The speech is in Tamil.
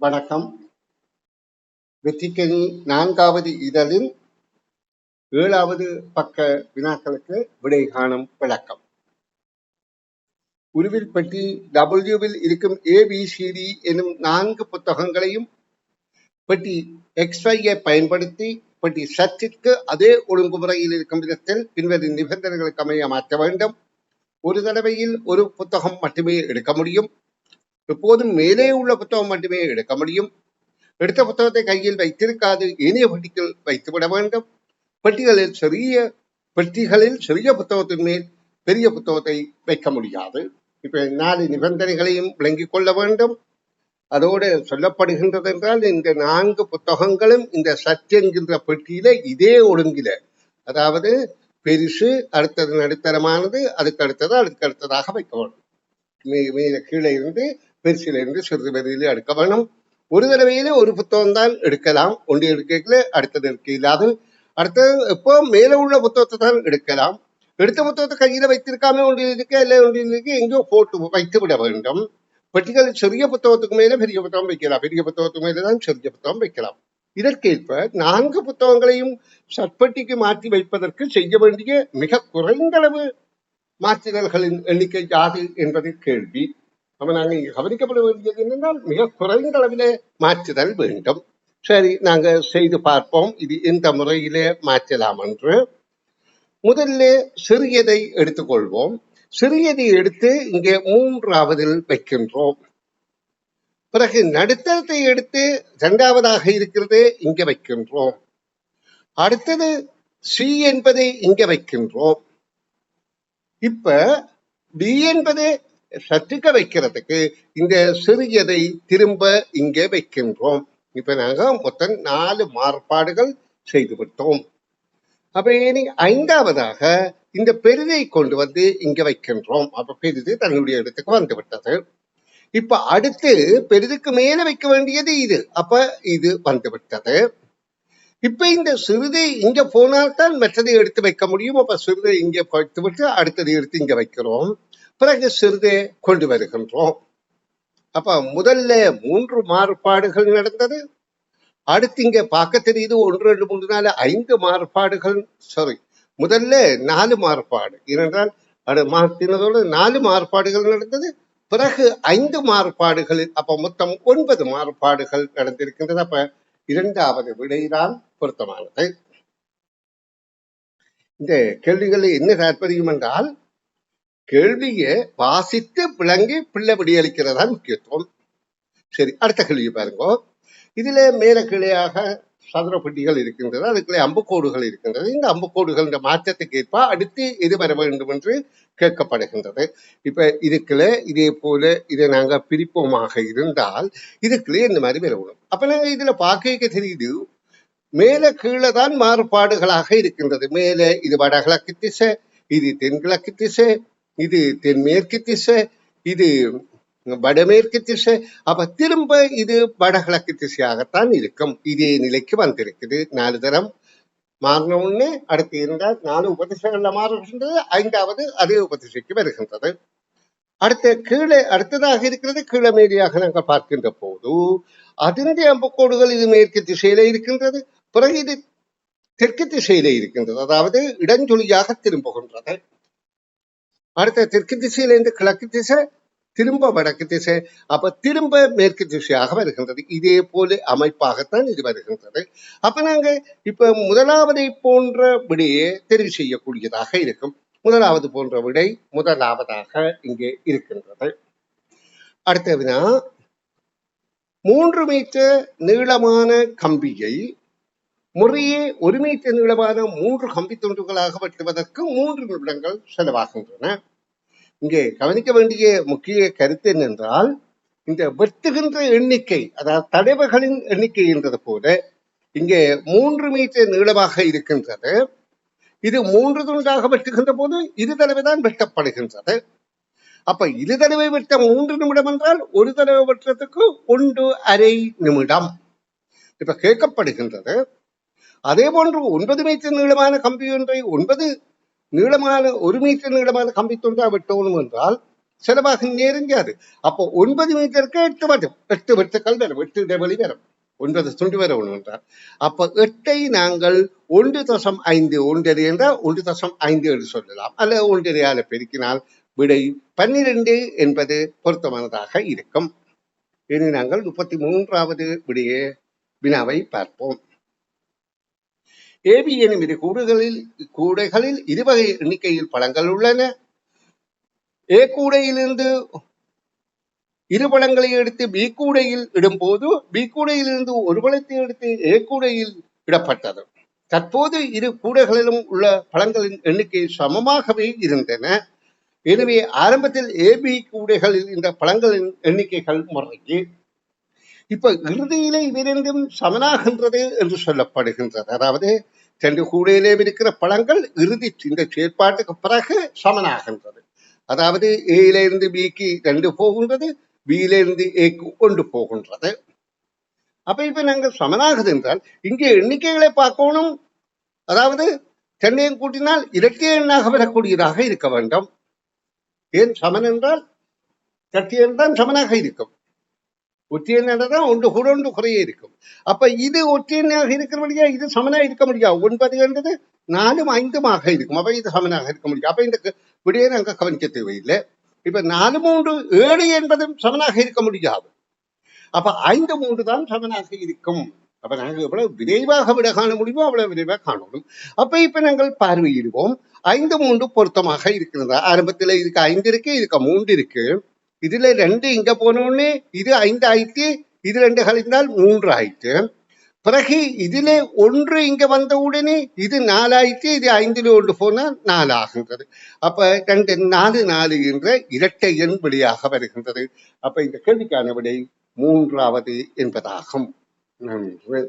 வணக்கம். வெற்றிக்கணி நான்காவது இதழின் ஏழாவது பக்க வினாக்களுக்கு விடை காணும் விளக்கம் உருவில் பெட்டி டபிள்யூவில் இருக்கும் ஏபிசிடி எனும் நான்கு புத்தகங்களையும் பெட்டி எக்ஸ்ஐயை பயன்படுத்தி பெட்டி சற்றிற்கு அதே ஒழுங்குமுறையில் இருக்கும் விதத்தில் பின்வரும் நிபந்தனைகளுக்கு அமைய மாற்ற வேண்டும். ஒரு தடவையில் ஒரு புத்தகம் மட்டுமே எடுக்க முடியும். எப்போதும் மேலே உள்ள புத்தகம் மட்டுமே எடுக்க முடியும். எடுத்த புத்தகத்தை கையில் வைத்திருக்காது. இனிய பெட்டிகள் வைத்துவிட வேண்டும். பெட்டிகளில் சிறிய பெட்டிகளில் சிறிய புத்தகத்தின் மேல் பெரிய புத்தகத்தை வைக்க முடியாது. இப்ப நாலு நிபந்தனைகளையும் விளங்கிக் கொள்ள வேண்டும். அதோடு சொல்லப்படுகின்றது என்றால் இந்த நான்கு புத்தகங்களும் இந்த சர்ச் என்கின்ற பெட்டியில இதே ஒழுங்கில. அதாவது பெருசு அடுத்தது நடுத்தரமானது அதுக்கு அடுத்தது அதுக்கு அடுத்ததாக வைக்க வேண்டும். மே- மேல கீழே இருந்து பெருசில சிறிது பெரிதில் எடுக்க வேணும். ஒரு தடவையில ஒரு புத்தகம் தான் எடுக்கலாம். ஒன்று எடுக்கல அடுத்தது எடுக்க இல்லாது அடுத்தது எப்போ மேலே உள்ள புத்தகத்தை தான் எடுக்கலாம். எடுத்த புத்தகத்தை கையில் வைத்திருக்காம ஒன்று இருக்க இல்லை ஒன்று இருக்க எங்கேயோ போட்டு வைத்து விட வேண்டும். பெட்டிகள் சிறிய புத்தகத்துக்கு மேலே பெரிய புத்தகம் வைக்கலாம். பெரிய புத்தகத்துக்கு மேலே தான் சிறிய புத்தகம் வைக்கலாம். இதற்கேற்ப நான்கு புத்தகங்களையும் சட்பட்டிக்கு மாற்றி வைப்பதற்கு செய்ய வேண்டிய மிக குறைந்தளவு மாற்றுதல்களின் எண்ணிக்கை யாது என்பது கேள்வி. அப்ப நாங்க கவனிக்கப்பட வேண்டியது என்னென்றால் மிக குறைந்த அளவிலே மாற்றுதல் வேண்டும். சரி நாங்க செய்து பார்ப்போம். இது எந்த முறையிலே மாற்றலாம் என்று. முதல்ல சிறியதை எடுத்துக்கொள்வோம். சிறியதை எடுத்து இங்கே மூன்றாவதில் வைக்கின்றோம். பிறகு நடுத்தரத்தை எடுத்து இரண்டாவதாக இருக்கிறது இங்க வைக்கின்றோம். அடுத்தது சி என்பதை இங்க வைக்கின்றோம். இப்ப பி என்பது சற்றுக்க வைக்கிறதுக்கு இந்த சிறியதை திரும்ப இங்கே வைக்கின்றோம். இப்ப நாங்க மொத்தம் நாலு மாறுபாடுகள் செய்து விட்டோம். அப்ப இனி ஐந்தாவதாக இந்த பெரிதை கொண்டு வந்து இங்க வைக்கின்றோம். அப்ப பெரிது தன்னுடைய இடத்துக்கு வந்து விட்டது. இப்ப அடுத்து பெரிதுக்கு மேல வைக்க வேண்டியது இது. அப்ப இது வந்து விட்டது. இப்ப இந்த சிறுதை இங்க போனால்தான் மற்றதை எடுத்து வைக்க முடியும். அப்ப சிறுதை இங்க வைத்து விட்டு அடுத்ததை எடுத்து இங்க வைக்கிறோம். பிறகு சிறிதே கொண்டு வருகின்றோம். அப்ப முதல்ல மூன்று மாறுபாடுகள் நடந்தது. அடுத்து இங்க பார்க்க தெரியுது ஒன்று ரெண்டு மூன்று நாலு ஐந்து மாறுபாடுகள். சாரி முதல்ல நாலு மாறுபாடு. ஏனென்றால் அது மாற்றினதோடு நாலு மாறுபாடுகள் நடந்தது. பிறகு ஐந்து மாறுபாடுகள் அப்ப மொத்தம் ஒன்பது மாறுபாடுகள் நடந்திருக்கின்றது. அப்ப இரண்டாவது விடைதான் பொருத்தமானது. இந்த கேள்விகளில் என்ன தாற்பயம் என்றால் கேள்வியை வாசித்து விளங்கி பிள்ளை விடியளிக்கிறதா முக்கியத்துவம். சரி அடுத்த கேள்வி பாருங்க. இதுல மேல கிளையாக சதுர பெட்டிகள் இருக்கின்றது அதுக்குள்ளே அம்புக்கோடுகள் இருக்கின்றது. இந்த அம்புக்கோடுகள் இந்த மாற்றத்துக்கு ஏற்ப அடுத்து எது வர வேண்டும் என்று கேட்கப்படுகின்றது. இப்ப இதுக்குள்ள இதே போல இதை நாங்க பிரிப்போமாக இருந்தால் இதுக்குள்ளே இந்த மாதிரி வரணும் அப்ப நாங்க இதுல பார்க்க தெரியுது மேல கீழே தான் மாறுபாடுகளாக இருக்கின்றது. மேலே இது வடகிழக்கு திசை இது தென்கிழக்கு திசை இது தென்மேற்கு திசை இது வடமேற்கு திசை. அப்ப திரும்ப இது வடகிழக்கு திசையாகத்தான் இருக்கும். இதே நிலைக்கு வந்திருக்குது. நாலு தரம் மாறின உடனே அடுத்து இருந்தால் நாலு உபதிசைகள்ல மாறுகின்றது. ஐந்தாவது அதே உபதிசைக்கு வருகின்றது. அடுத்த கீழே அடுத்ததாக இருக்கிறது. கீழமேரியாக நாங்கள் பார்க்கின்ற போது அதனுடைய அம்புக்கோடுகள் இது மேற்கு திசையில இருக்கின்றது. பிறகு இது தெற்கு திசையில இருக்கின்றது. அதாவது இடஞ்சொலியாக திரும்புகின்றது. அடுத்த தெற்கு திசையிலிருந்து கிழக்கு திசை திரும்ப வடக்கு திசை. அப்ப திரும்ப மேற்கு திசையாக வருகின்றது. இதே போல அமைப்பாகத்தான் இது வருகின்றது. அப்ப நாங்க இப்ப முதலாவதை போன்ற விடையை தெரிவு செய்யக்கூடியதாக இருக்கும். முதலாவது போன்ற விடை முதலாவதாக இங்கே இருக்கின்றது. அடுத்த வினா மூன்று மீட்டர் நீளமான கம்பியை முறையே ஒரு மீட்டர் நீளமான மூன்று கம்பி துண்டுகளாக வெட்டுவதற்கு மூன்று நிமிடங்கள் செலவாகின்றன. இங்கே கவனிக்க வேண்டிய முக்கிய கருத்து என்னென்றால் இந்த வெட்டுகின்ற எண்ணிக்கை அதாவது தடவைகளின் எண்ணிக்கை என்றது போல இங்கே மூன்று மீட்டர் நீளமாக இருக்கின்றது. இது மூன்று துண்டாக வெட்டுகின்ற போது இரு தடவை தான் வெட்டப்படுகின்றது. அப்ப இரு தடவை வெட்ட மூன்று நிமிடம் என்றால் ஒரு தடவை வெட்டுறதுக்கு ஒன்று அரை நிமிடம். இப்ப கேட்கப்படுகின்றது அதே போன்று ஒன்பது மீட்டர் நீளமான கம்பி ஒன்றை ஒன்பது நீளமான ஒரு மீட்டர் நீளமான கம்பி துண்டா வெட்டணும் என்றால் செலவாக நெருங்காது. அப்போ ஒன்பது மீட்டருக்கு எட்டு வட்டம். எட்டு வெட்டுக்கள் வரும் எட்டு இடைவெளி வரும் ஒன்பது துண்டு வரணும் என்றால். அப்ப எட்டை நாங்கள் ஒன்று தசம் ஐந்து ஒன்றரை என்றால் ஒன்று தசம் ஐந்து என்று சொல்லலாம். அல்லது ஒன்றரையால பெருக்கினால் விடை பன்னிரண்டு என்பது பொருத்தமானதாக இருக்கும். இனி நாங்கள் முப்பத்தி மூன்றாவது விடைய வினாவை பார்ப்போம். ஏபி எனும் இரு கூடுகளில் கூடைகளில் இருவகை எண்ணிக்கையில் பழங்கள் உள்ளன. ஏ கூடையிலிருந்து இரு பழங்களை எடுத்து பி கூடையில் இடும்போது பி கூடையிலிருந்து ஒரு பழத்தை எடுத்து ஏ கூடையில் இடப்பட்டது. தற்போது இரு கூடைகளிலும் உள்ள பழங்களின் எண்ணிக்கை சமமாகவே இருந்தன. எனவே ஆரம்பத்தில் ஏபி கூடைகளில் இந்த பழங்களின் எண்ணிக்கைகள் முறைக்கு இப்ப இறுதியிலே இவ்விரண்டும் சமனாகின்றது என்று சொல்லப்படுகின்றது. அதாவது ரெண்டு கூடையிலே இருக்கிற பழங்கள் இறுதி இந்த செயற்பாட்டுக்கு பிறகு சமனாகின்றது. அதாவது ஏயிலிருந்து இருந்து பிக்கு ரெண்டு போகின்றது பியிலிருந்து ஏக்கு கொண்டு போகின்றது. அப்ப இப்ப நாங்கள் சமனாகுது என்றால் இங்கே எண்ணிக்கைகளை பார்க்கணும். அதாவது சென்னையும் கூட்டினால் இரட்டை எண்ணாக வரக்கூடியதாக இருக்க வேண்டும். ஏன் சமன் என்றால் இரட்டை எண் தான் சமனாக இருக்கும். ஒற்றை ஒன்று கூட ஒன்று குறைய இருக்கும். அப்ப இது ஒற்றியனாக இருக்கிற முடியா இது சமனா இருக்க முடியாது ஒன்பது என்றது நாலும் ஐந்துமாக இருக்கும். அப்ப இது சமனாக இருக்க முடியும். அப்ப இந்த க- விடையை நாங்கள் கவனிக்க தேவையில்லை. இப்ப நாலு மூன்று ஏழு என்பதும் சமனாக இருக்க முடியாது. அப்ப ஐந்து மூன்று தான் சமனாக இருக்கும். அப்ப நாங்கள் எவ்வளவு விரைவாக விட காண முடியுமோ அவ்வளவு விரைவாக காணணும். அப்ப இப்ப நாங்கள் பார்வையிடுவோம். ஐந்து மூன்று பொருத்தமாக இருக்கிறதா? ஆரம்பத்தில் இதுக்கு ஐந்து இருக்கு இதுக்கு மூன்று இருக்கு. இதுல ரெண்டு இங்க போனோடனே இது ஐந்து ஆயிட்டு இது ரெண்டு கழிந்தால் மூன்று ஆயிட்டு பிறகு இதிலே ஒன்று இங்க வந்த உடனே இது நாலாயிட்டு இது ஐந்துல ஒன்று போனால் நாலு ஆகின்றது அப்ப ரெண்டு நாலு நாலு என்ற இரட்டை எண் வெளியாக வருகின்றது. அப்ப இந்த கேள்விக்கான விடை மூன்றாவது என்பதாகும். நன்று.